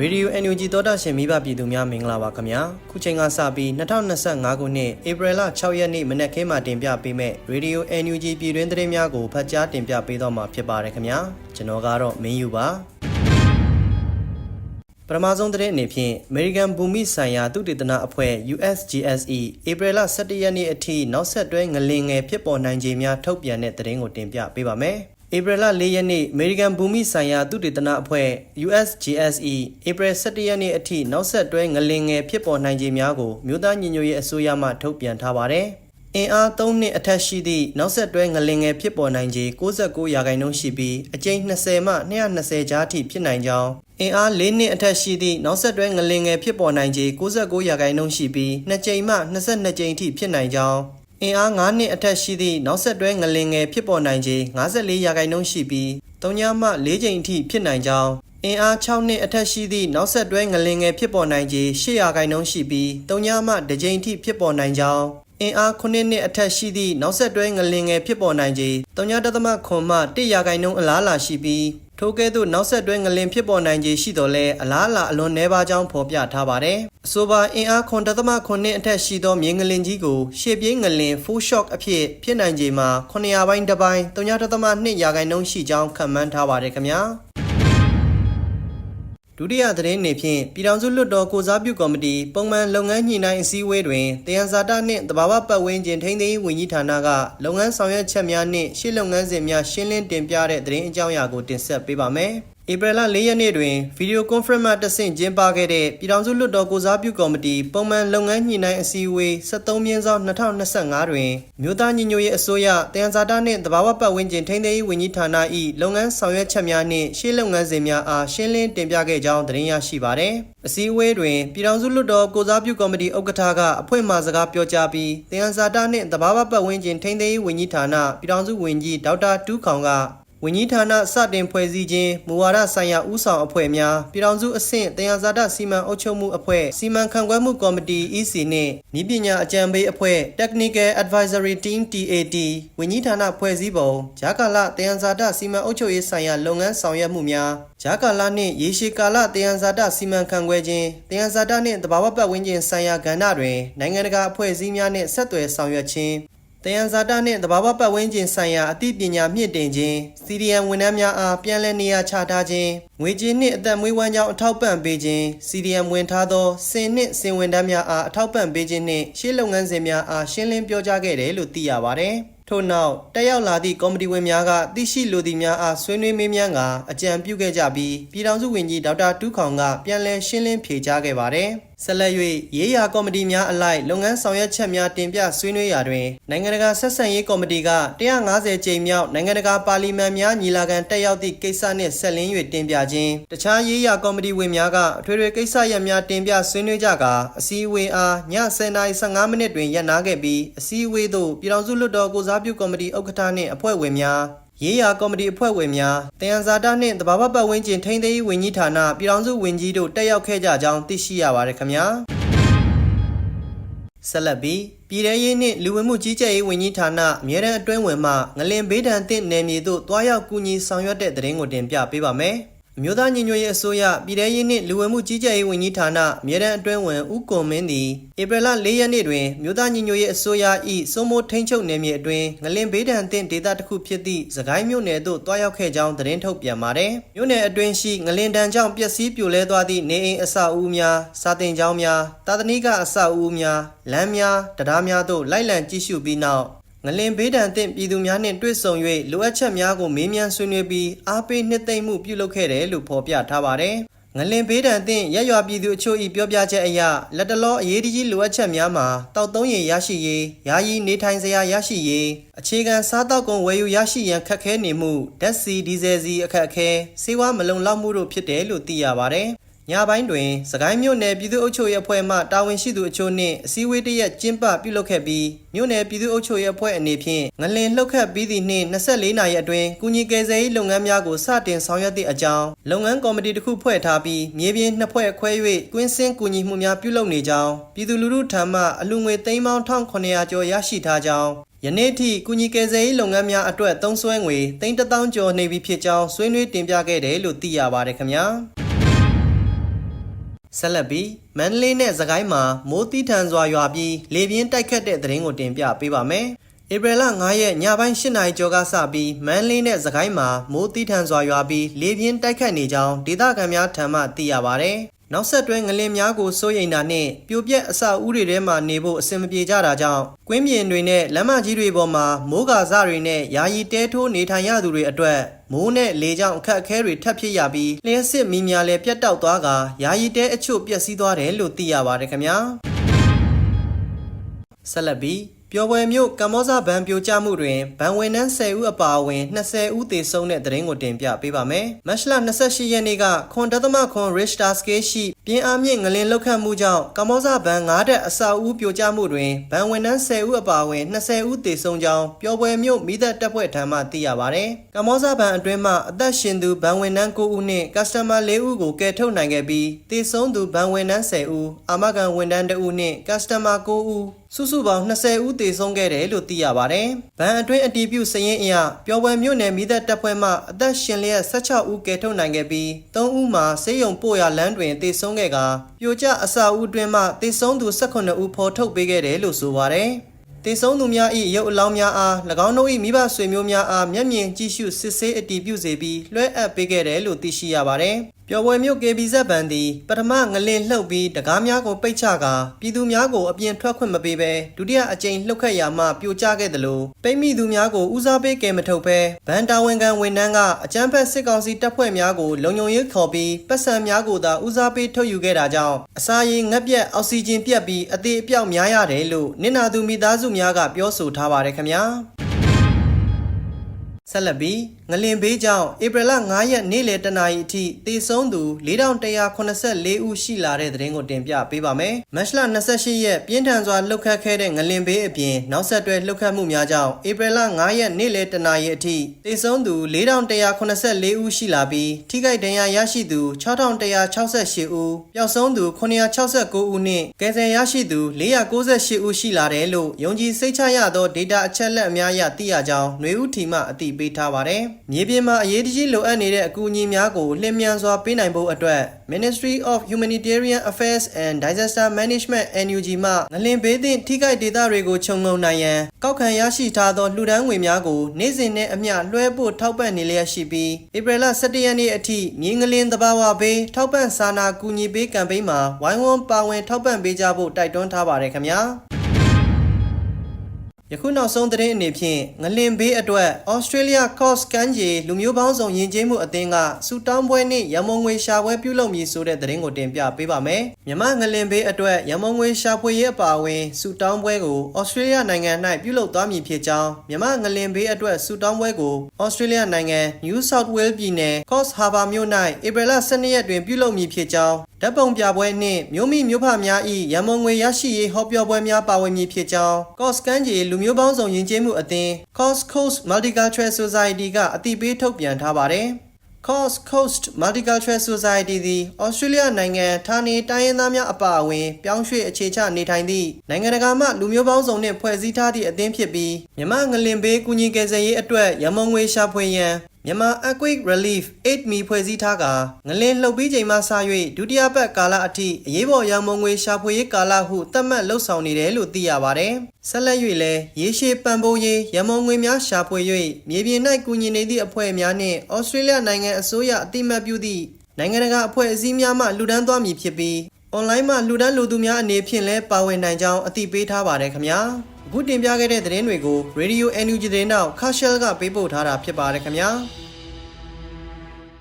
ရေဒီယို NUG သောတာရှင်မိဘပြည်သူများမင်္ဂလာပါခင်ဗျာခုချိန်ကစပြီး2025ခုနှစ်ဧပြီလ6ရက်နေ့မနက်ခင်းမှာတင်ပြပေးမဲ့ရေဒီယို NUG ပြည်တွင်းသတင်းများကိုဖတ်ကြားတင်ပြပေးတော့မှာဖြစ်ပါတယ်ခင်ဗျာကျွန်တော်ကတော့မင်းယူပါပထမဆုံးသတင်းအနေဖြင့် American ဘူမိဆိုင်ရာသုတေသနအဖွဲ့ USGSE ဧပြီလ17ရက်နေ့အထိနောက်ဆက်တွဲငလင်ငယ်ဖြစ်ပေါ်နိုင်ခြေများထုတ်ပြန်တဲ့သတင်းကိုတင်ပြပေးပါမယ်။ ဧပြီလ4ရက်နေ့ American ဘူမိဆိုင်ရာသုတေသနအဖွဲ့ USGSE ဧပြီ17ရက်နေ့အထိနောက်ဆက်တွဲငလင်ငယ်ဖြစ်ပေါ်နိုင်ခြေများကိုမြို့သားညီညွတ်ရေးအစိုးရမှထုတ်ပြန်ထားပါတယ်။အင်အား3နှစ်အထက်ရှိသည့်နောက်ဆက်တွဲငလင်ငယ်ဖြစ်ပေါ်နိုင်ခြေ69ရာခိုင်နှုန်းရှိပြီးအကြိမ်20မှ220ကြားထိဖြစ်နိုင်ကြောင်းအင်အား၄နှစ်အထက်ရှိသည့်နောက်ဆက်တွဲငလင်ငယ်ဖြစ်ပေါ်နိုင်ခြေ69ရာခိုင်နှုန်းရှိပြီး2ကြိမ်မှ22ကြိမ်ထိဖြစ်နိုင်ကြောင်း အင်အား9နှစ်အထက်ရှိသည့်နောက်ဆက်တွဲငလင်ငယ်ဖြစ်ပေါ်နိုင်ခြေ54ရာခိုင်နှုန်းရှိပြီး3ညမှ4ကြိမ်ထိဖြစ်နိုင်ကြောင်းအင်အား6နှစ်အထက်ရှိသည့်နောက်ဆက်တွဲငလင်ငယ်ဖြစ်ပေါ်နိုင်ခြေ8ရာခိုင်နှုန်းရှိပြီး3ညမှ2ကြိမ်ထိဖြစ်ပေါ်နိုင်ကြောင်းအင်အား9နှစ်အထက်ရှိသည့်နောက်ဆက်တွဲငလင်ငယ်ဖြစ်ပေါ်နိုင်ခြေ3.3မှ1ရာခိုင်နှုန်းအလားအလာရှိပြီး ထိုကဲ့သို့နောက်ဆက်တွဲငလင်ဖြစ်ပေါ်နိုင်ခြေရှိတော်လဲအလားအလာအလွန်နှဲပါကြောင်းဖော်ပြထားပါတယ်။အဆိုပါအင်အား9.9အထက်ရှိသောမြေငလင်ကြီးကိုရှေ့ပြေးငလင် full shock အဖြစ်ဖြစ်နိုင်ခြေမှာ900ပိုင်းတစ်ပိုင်း3.2ရာခိုင်နှုန်းရှိကြောင်းခန့်မှန်းထားပါတယ်ခင်ဗျာ။ ဒုတိယသတင်းအနေဖြင့်ပြည်ထောင်စုလွှတ်တော်ကိုစားပြုကော်မတီပုံမှန်လုပ်ငန်းညှိနှိုင်းအစည်းအဝေးတွင်တယံဇာတနှင့်တဘာဝပတ်ဝန်းကျင်ထိန်းသိမ်းရေးဝန်ကြီးဌာနကလုပ်ငန်းဆောင်ရွက်ချက်များနှင့်ရှေ့လုပ်ငန်းစဉ်များရှင်းလင်းတင်ပြတဲ့သတင်းအကြောင်းအရာကိုတင်ဆက်ပေးပါမယ်။ ဧပြီလ၄ရက်နေ့တွင်ဗီဒီယိုကွန်ဖရင့်မှတဆင့်ကျင်းပခဲ့တဲ့ပြည်ထောင်စုလွှတ်တော်ကိုစားပြုကော်မတီပုံမှန်လုပ်ငန်းညှိနှိုင်းအစည်းအဝေး73မြင်းဆောင်2025တွင်မြို့သားညီညွတ်ရေးအစိုးရတယံဇာတနှင့်တဘာဝပတ်ဝန်းကျင်ထိန်းသိမ်းရေးဝန်ကြီးဌာန၏လုပ်ငန်းဆောင်ရွက်ချက်များနှင့်ရှေ့လုပ်ငန်းစဉ်များအားရှင်းလင်းတင်ပြခဲ့ကြောင်းသတင်းရရှိပါသည်။အစည်းအဝေးတွင်ပြည်ထောင်စုလွှတ်တော်ကိုစားပြုကော်မတီဥက္ကဋ္ဌကအဖွဲ့မှစကားပြောကြားပြီးတယံဇာတနှင့်တဘာဝပတ်ဝန်းကျင်ထိန်းသိမ်းရေးဝန်ကြီးဌာနပြည်ထောင်စုဝန်ကြီးဒေါက်တာတူးခေါင်က ဝန်ကြီးဌာနစတင်ဖွဲ့စည်းခြင်းမူဝါဒဆိုင်ရာဦးဆောင်အဖွဲ့များပြည်ထောင်စုအဆင့်တရားဇာတစီမံအုပ်ချုပ်မှုအဖွဲ့စီမံခန့်ခွဲမှုကော်မတီ EC နှင့်ဤပညာအကြံပေးအဖွဲ့ Technical Advisory Team TAT ဝန်ကြီးဌာနဖွဲ့စည်းပုံဂျာကာလတရားဇာတစီမံအုပ်ချုပ်ရေးဆိုင်ရာလုပ်ငန်းဆောင်ရွက်မှုများဂျာကာလနှင့်ရေရှည်ကာလတရားဇာတစီမံခန့်ခွဲခြင်းတရားဇာတနှင့်တဘာဝပတ်ဝန်းကျင်ဆိုင်ရာကဏ္ဍတွင်နိုင်ငံတကာအဖွဲ့အစည်းများနှင့်ဆက်သွယ်ဆောင်ရွက်ခြင်း တယံဇာတနှင့်တဘာဝပတ်ဝန်းကျင်ဆိုင်ရာအသိပညာမြင့်တင်ခြင်းစီဒီအမ်ဝန်ထမ်းများအားပြန်လည်နေရာချထားခြင်းငွေကြေးနှင့်အသက်မွေးဝမ်းကြောင်းအထောက်ပံ့ပေးခြင်းစီဒီအမ်ဝင်ထားသောစင်နှင့်စင်ဝန်ထမ်းများအားအထောက်ပံ့ပေးခြင်းနှင့်ရှေ့လုပ်ငန်းစဉ်များအားရှင်းလင်းပြောကြားခဲ့တယ်လို့သိရပါတယ်။ထို့နောက်တက်ရောက်လာသည့်ကော်မတီဝင်များကသိရှိလိုသည့်များအားဆွေးနွေးမေးမြန်းကာအကြံပြုခဲ့ကြပြီးပြည်ထောင်စုဝန်ကြီးဒေါက်တာတူးခေါင်ကပြန်လည်ရှင်းလင်းဖြေကြားခဲ့ပါတယ်။ ဆက်လက်၍ရေးရာကော်မတီများအလိုက်လုပ်ငန်းဆောင်ရွက်ချက်များတင်ပြဆွေးနွေးရာတွင်နိုင်ငံတကာဆက်ဆံရေးကော်မတီက150ကြိမ်မြောက်နိုင်ငံတကာပါလီမန်များညီလာခံတက်ရောက်သည့်ကိစ္စနှင့်ဆက်လင်း၍တင်ပြခြင်းတခြားရေးရာကော်မတီဝင်များကအထွေထွေကိစ္စရပ်များတင်ပြဆွေးနွေးကြကာအစည်းအဝေးအားည10:15မိနစ်တွင်ရပ်နားခဲ့ပြီးအစည်းအဝေးသို့ပြည်ထောင်စုလွှတ်တော်ကိုစားပြုကော်မတီဥက္ကဋ္ဌနှင့်အဖွဲ့ဝင်များ ရေးရာကော်မတီအဖွဲ့ဝင်များတယံဇာတာနှင့်တဘာဝပတ်ဝန်းကျင်ထိန်းသိမ်းရေးဝန်ကြီးဌာနပြည်ထောင်စုဝန်ကြီးတို့တက်ရောက်ခဲ့ကြကြောင်းသိရှိရပါတယ်ခင်ဗျာဆက်လက်ပြီးပြည်ထရေးနှင့်လူဝင်မှုကြီးကြပ်ရေးဝန်ကြီးဌာနအမြဲတမ်းအတွင်းဝင်မှငလင်ဘေးဒဏ်သင့်နယ်မြေသို့တွားရောက်ကူညီဆောင်ရွက်တဲ့တဲ့ရင်ကိုတင်ပြပေးပါမယ် အမျိုးသားညီညွတ်ရေးအစိုးရပြည်ထရေးနှင့်လူဝင်မှုကြီးကြပ်ရေးဝန်ကြီးဌာနအမြဲတမ်းအတွင်းဝင်ဦးကွန်မင်းသည်ဧပြီလ၄ရက်နေ့တွင်မြို့သားညီညွတ်ရေးအစိုးရ၏စိုးမိုးထိန်းချုပ်နယ်မြေအတွင်းငလင်ဘေးဒဏ်သင့်ဒေသတစ်ခုဖြစ်သည့်စကိုင်းမြို့နယ်သို့တွားရောက်ခဲ့ကြောင်းသတင်းထုတ်ပြန်ပါတယ်။မြို့နယ်အတွင်းရှိငလင်ဒဏ်ကြောင့်ပျက်စီးပြိုလဲသွားသည့်နေအိမ်အဆောက်အဦများ၊စာတင်ကျောင်းများ၊တာသနိကအဆောက်အဦများ၊လမ်းများ၊တရားများသို့လိုက်လံကြည့်ရှုပြီးနောက် ငလင်ဘေးဒဏ်သင့်ပြည်သူများနှင့်တွေ့ဆုံ၍လိုအပ်ချက်များကိုမေးမြန်းဆွေးနွေးပြီးအားပေးနှစ်သိမ့်မှုပြုလုပ်ခဲ့တယ်လို့ဖော်ပြထားပါတယ်။ငလင်ဘေးဒဏ်သင့်ရက်ရွာပြည်သူအချို့၏ပြောပြချက်အရလက်တလောအရေးကြီးလိုအပ်ချက်များမှာတောက်သုံးရည်ရရှိရေး၊ယာယီနေထိုင်စရာရရှိရေး၊အခြေခံစားတောက်ကုန်ဝယ်ယူရရှိရန်ခက်ခဲနေမှု၊ဓာတ်ဆီဒီဇယ်ဆီအခက်အခဲ၊စေဝါမလုံလောက်မှုတို့ဖြစ်တယ်လို့သိရပါတယ်။ ညပိုင်းတွင်စကိုင်းမြို့နယ်ပြည်သူ့အုပ်ချုပ်ရေးအဖွဲ့မှတာဝန်ရှိသူအချို့နှင့်အစည်းအဝေးတရက်ကျင်းပပြုလုပ်ခဲ့ပြီးမြို့နယ်ပြည်သူ့အုပ်ချုပ်ရေးအဖွဲ့အနေဖြင့်ငလင်လှုပ်ခတ်ပြီးသည့်နှင့်24နာရီအတွင်းကုညီကယ်ဆယ်ရေးလုပ်ငန်းများကိုစတင်ဆောင်ရွက်သည့်အကြောင်းလုပ်ငန်းကော်မတီတစ်ခုဖွဲ့ထားပြီးမြေပြင်နှစ်ဖွဲ့ခွဲ၍ကွင်းစင်းကူညီမှုများပြုလုပ်နေကြောင်းပြည်သူလူထုထံမှအလူငွေသိန်းပေါင်း1900ကျော်ရရှိထားကြောင်းယနေ့ထိကုညီကယ်ဆယ်ရေးလုပ်ငန်းများအတွက်သုံးစွဲငွေ3000ကျော်နေပြီဖြစ်ကြောင်းဆွေးနွေးတင်ပြခဲ့တယ်လို့သိရပါတယ်ခင်ဗျာ ဆက်လက်ပြီးမန္တလေးနဲ့စကိုင်းမှာမိုးတီးထန်စွာရွာပြီးလေပြင်းတိုက်ခတ်တဲ့သတင်းကိုတင်ပြပေးပါမယ်။ဧပြီလ9ရက်ညပိုင်း8နာရီကျော်ကစပြီးမန္တလေးနဲ့စကိုင်းမှာမိုးတီးထန်စွာရွာပြီးလေပြင်းတိုက်ခတ်နေကြောင်းဒေသခံများထံမှသိရပါဗျ။ နောက်ဆက်တွဲငလင်များကိုစိုးရိမ်တာနဲ့ပြိုပြက်အဆောက်အဦတွေထဲမှာနေဖို့အဆင်မပြေကြတာကြောင့်ကွင်းပြင်တွေနဲ့လမ်းမကြီးတွေပေါ်မှာမိုးကာစတွေနဲ့ယာယီတဲထိုးနေထိုင်ရသူတွေအတွက်မိုးနဲ့လေကြောင့်အခက်အခဲတွေထပ်ဖြစ်ရပြီးလျှက်စစ်မီးများလည်းပြတ်တောက်သွားကယာယီတဲအချို့ပျက်စီးသွားတယ်လို့သိရပါတယ်ခင်ဗျာဆက်လက်ပြီး ပျော်ပွဲမျိုးကမ္ဘောဇဘန်ပြိုကျမှုတွင်ဗန်ဝင်နှန်း10ဦးအပါအဝင်20ဦးသေဆုံးတဲ့သတင်းကိုတင်ပြပေးပါမယ်။မတ်လ28ရက်နေ့ကခွန်ဒသမခွန် Richter scale ရှိပြင်းအားမြင့်ငလင်လောက်ခတ်မှုကြောင့်ကမ္ဘောဇဘန်9တက်အစာဦးပြိုကျမှုတွင်ဗန်ဝင်နှန်း10ဦးအပါအဝင်20ဦးသေဆုံးကြောင်းပျော်ပွဲမျိုးမိသက်တပ်ဖွဲ့ထံမှသိရပါဗျ။ကမ္ဘောဇဘန်အတွင်းမှအသက်ရှင်သူဗန်ဝင်နှန်း9ဦးနှင့်ကစတမာ4ဦးကိုကယ်ထုတ်နိုင်ခဲ့ပြီးသေဆုံးသူဗန်ဝင်နှန်း10ဦးအာမခံဝန်ထမ်း2ဦးနှင့်ကစတမာ9ဦး စုစုပေါင်း20ဦးသေဆုံးခဲ့တယ်လို့သိရပါတယ်။ဗန်အတွင်းအတီးပြုစရင်အရပျော်ပွဲမြို့နယ်မိသက်တပ်ဖွဲ့မှအသက်ရှင်လျက်16ဦးကယ်ထုတ်နိုင်ခဲ့ပြီး3ဦးမှာဆေးရုံပို့ရလမ်းတွင်သေဆုံးခဲ့ကာပြိုကျအစာဦးတွင်မှသေဆုံးသူ18ဦးဖော်ထုတ်ပေးခဲ့တယ်လို့ဆိုပါတယ်။သေဆုံးသူများ၏ရုပ်အလောင်းများအား၎င်းတို့၏မိဘဆွေမျိုးများအားမျက်မြင်ကြည့်ရှုစစ်ဆေးအတည်ပြုစေပြီးလွှဲအပ်ပေးခဲ့တယ်လို့သိရှိရပါတယ်။ ပျော်ပွဲမျိုး KBZ ဘန်သည်ပထမငလင်လှုပ်ပြီးတကားများကိုပိတ်ချကာပြည်သူများကိုအပြင်ထွက်ခွင့်မပေးဘဲဒုတိယအကြိမ်လှုပ်ခတ်ရာမှပြိုကျခဲ့သလိုပိတ်မိသူများကိုဦးစားပေးကယ်မထုတ်ဘဲဗန်တာဝန်ခံဝန်ထမ်းကအကြမ်းဖက်စစ်ကောင်စီတပ်ဖွဲ့များကိုလုံခြုံရေးခေါ်ပြီးပတ်စံများကိုသာဦးစားပေးထုတ်ယူခဲ့တာကြောင့်အစာရည်ငတ်ပြတ်အောက်ဆီဂျင်ပြတ်ပြီးအသေးအပြောက်များရတယ်လို့နင်နာသူမိသားစုများကပြောဆိုထားပါတယ်ခင်ဗျာ ဆက်လက်ပြီးငလင်ဘေးကြောင့်ဧပြီလ9ရက်နေ့လယ်တနာရီအထိသေဆုံးသူ4184ဦးရှိလာတဲ့သတင်းကိုတင်ပြပေးပါမယ်။မတ်လ28ရက်ပြင်းထန်စွာလှုပ်ခတ်ခဲ့တဲ့ငလင်ဘေးအပြင်နောက်ဆက်တွဲလှုပ်ခတ်မှုများကြောင့်ဧပြီလ9ရက်နေ့လယ်တနာရီအထိသေဆုံးသူ4184ဦးရှိလာပြီးထိခိုက်ဒဏ်ရာရရှိသူ6168ဦးပျောက်ဆုံးသူ969ဦးနှင့်ကယ်ဆယ်ရရှိသူ498ဦးရှိလာတယ်လို့ယုံကြည်စိတ်ချရသောဒေတာအချက်လက်အများအရသိရကြောင်းຫນွေဦးထီမှအသိပေးထားပါတယ်။မြေပြင်မှာအရေးတကြီးလိုအပ်နေတဲ့အကူအညီများကိုလျင်မြန်စွာပေးနိုင်ဖို့အတွက် Ministry of Humanitarian Affairs and Disaster Management NUG မှငလင်ဘေးသင့်ထိခိုက်ဒေသတွေကိုခြုံငုံနိုင်ရန်ကောက်ခံရရှိထားသောလှူဒန်းငွေများကိုနေ့စဉ်နဲ့အမျှလွှဲပို့ထောက်ပံ့နေလျက်ရှိပြီးဧပြီလ17ရက်နေ့အထိမြေငလင်သဘာဝဘေးထောက်ပံ့စာနာကူညီပေးကမ်ပိန်းမှာဝိုင်းဝန်းပါဝင်ထောက်ပံ့ပေးကြဖို့တိုက်တွန်းထားပါတယ်ခင်ဗျာ။ ယခုနောက်ဆုံးသတင်းအနေဖြင့်ငလင်ဘေးအတွက် Australia Coast ကမ်းခြေလူမျိုးပေါင်းစုံယဉ်ကျေးမှုအသင်းကစူတောင်းပွဲနှင့်ရမုံငွေရှာပွဲပြုလုပ်မည်ဆိုတဲ့သတင်းကိုတင်ပြပေးပါမယ်။မြမငလင်ဘေးအတွက်ရမုံငွေရှာဖွေရေးအပါအဝင်စူတောင်းပွဲကို Australia နိုင်ငံ၌ပြုလုပ်သွားမည်ဖြစ်ကြောင်းမြမငလင်ဘေးအတွက်စူတောင်းပွဲကို Australia နိုင်ငံ New South Wales ပြည်နယ် Coast Harbour မြို့၌ဧပြီလ12ရက်တွင်ပြုလုပ်မည်ဖြစ်ကြောင်း ဓာတ်ပုံပြပွဲနှင့်မြို့မိမြို့ဖများ၏ရမုံငွေရရှိရေးဟောပြောပွဲများပါဝင်မည်ဖြစ်ကြောင်း Coast ကမ်းခြေလူမျိုးပေါင်းစုံယဉ်ကျေးမှုအသင်း Coast Coast Multicultural Society ကအတည်ပြုထုတ်ပြန်ထားပါတယ်။ Coast Coast Multicultural Society သည် Australia နိုင်ငံဌာနေတိုင်းရင်းသားများအပါအဝင် ပြောင်းရွှေ့အခြေချနေထိုင်သည့်နိုင်ငံတကာမှလူမျိုးပေါင်းစုံနှင့်ဖွဲ့စည်းထားသည့်အသင်းဖြစ်ပြီးမြမငလင်ဘေးကူညီကယ်ဆယ်ရေးအတွက်ရမုံငွေရှာဖွေရန် မြန်မာ Earthquake Relief 8မီဖွဲ့စည်းထားကငလင်းလှုပ်ပြီးချိန်မှစ၍ဒုတိယပတ်ကာလအထိအရေးပေါ်ရန်မုံငွေရှာဖွေရေးကာလဟုသတ်မှတ်လှုပ်ဆောင်နေတယ်လို့သိရပါတယ်။ဆက်လက်၍လည်းရေရှည်ပံ့ပိုးရေးရန်မုံငွေများရှာဖွေ၍မြေပြင်၌ကူညီနေသည့်အဖွဲ့များနှင့်ဩစတြေးလျနိုင်ငံအစိုးရအတိမတ်ပြုသည့်နိုင်ငံတကာအဖွဲ့အစည်းများမှလှူဒန်းသွားမည်ဖြစ်ပြီးအွန်လိုင်းမှာလှူဒန်းလိုသူများအနေဖြင့်လည်းပါဝင်နိုင်ကြောင်းအသိပေးထားပါတယ်ခင်ဗျာ။ အခုတင်ပြခဲ့တဲ့သတင်းတွေကို Radio NUG သတင်းနောက် Cashel ကပေးပို့ထားတာဖြစ်ပါတယ်ခင်ဗျာ။